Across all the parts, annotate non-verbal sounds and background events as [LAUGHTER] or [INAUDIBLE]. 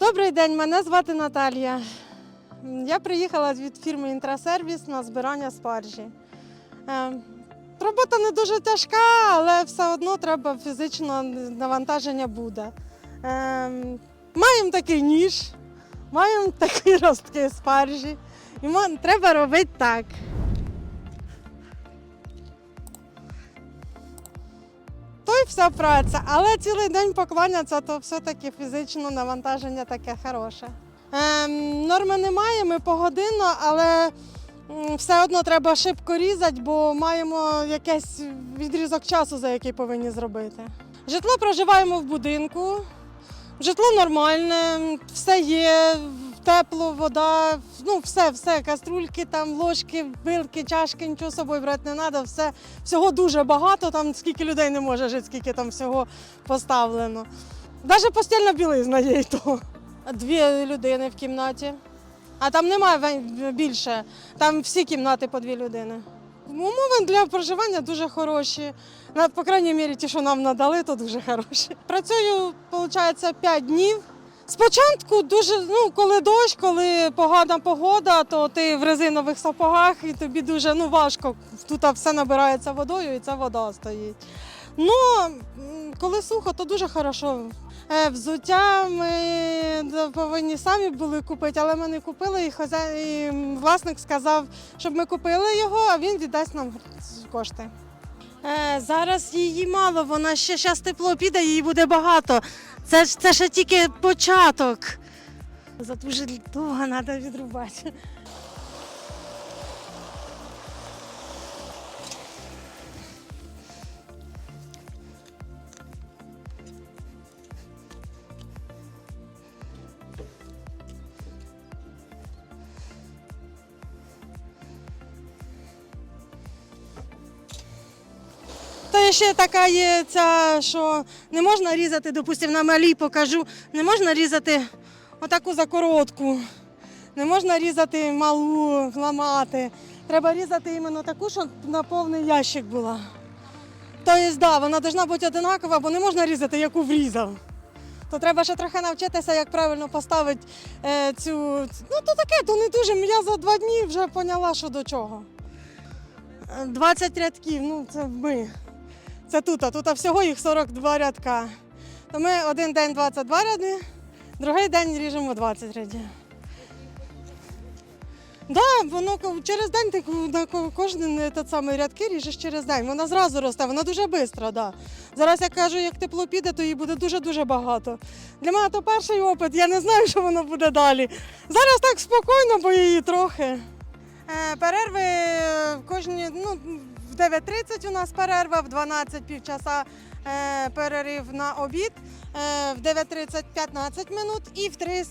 Добрий день, мене звати Наталія. Я приїхала від фірми Інтрасервіс на збирання спаржі. Е, Робота не дуже тяжка, але все одно треба фізично навантаження буде. Е, Маємо такий ніж, маємо [LAUGHS] такі ростки спаржі. І треба робити так. Вся праця, але цілий день поклонятися, то все-таки фізично навантаження таке хороше. Ем, норми немає, ми погодинно, але все одно треба шибко різати, бо маємо якийсь відрізок часу, за який повинні зробити. Житло проживаємо в будинку, житло нормальне, все є, тепло, вода, ну все, все, каструльки, там, ложки, вилки, чашки, нічого з собою брати не треба, все, всього дуже багато, там скільки людей не може жити, скільки там всього поставлено. Навіть постільна білизна є і то. Дві людини в кімнаті. А там немає більше. Там всі кімнати по дві людини. Умови для проживання дуже хороші. На, по крайній мірі, ті, що нам надали, то дуже хороші. Працюю, виходить, 5 днів. Спочатку дуже, ну, коли дощ, коли погана погода, то ти в резинових сапогах і тобі дуже ну, важко. Тут все набирається водою і ця вода стоїть. Ну, коли сухо, то дуже хорошо. Е, Взуття ми повинні самі були купити, але ми не купили, і, хазя... і власник сказав, щоб ми купили його, а він віддасть нам кошти. Е, зараз її мало, вона ще зараз тепло піде, її буде багато. Це, ж- це ще тільки початок. За дуже довго треба відрубати. Та ще така є ця, що не можна різати, допустимо, на малій покажу, не можна різати отаку закоротку, не можна різати малу, ламати. Треба різати іменно таку, щоб на повний ящик була. Тобто, да, вона повинна бути одинакова, бо не можна різати, яку врізав. То треба ще трохи навчитися, як правильно поставити е, цю. Ну, то таке, то не дуже. Я за два дні вже поняла, що до чого. Е, 20 рядків, ну це ми. Це тут, а тут всього їх 42 рядка. То ми один день 22 ряди, другий день ріжемо 20 рядів. Да, воно через день ти кожен тот самий рядки ріжеш через день. Вона зразу росте, вона дуже швидко. Да. Зараз я кажу, як тепло піде, то її буде дуже-дуже багато. Для мене то перший опит, я не знаю, що воно буде далі. Зараз так спокійно, бо її трохи. Е, перерви кожні, ну, в 9.30 у нас перерва, в 12 півчаса е, перерив на обід, е, в 9.30 15 минут і в 3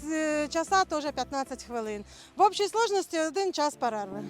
часа теж 15 хвилин. В общій сложності один час перерви.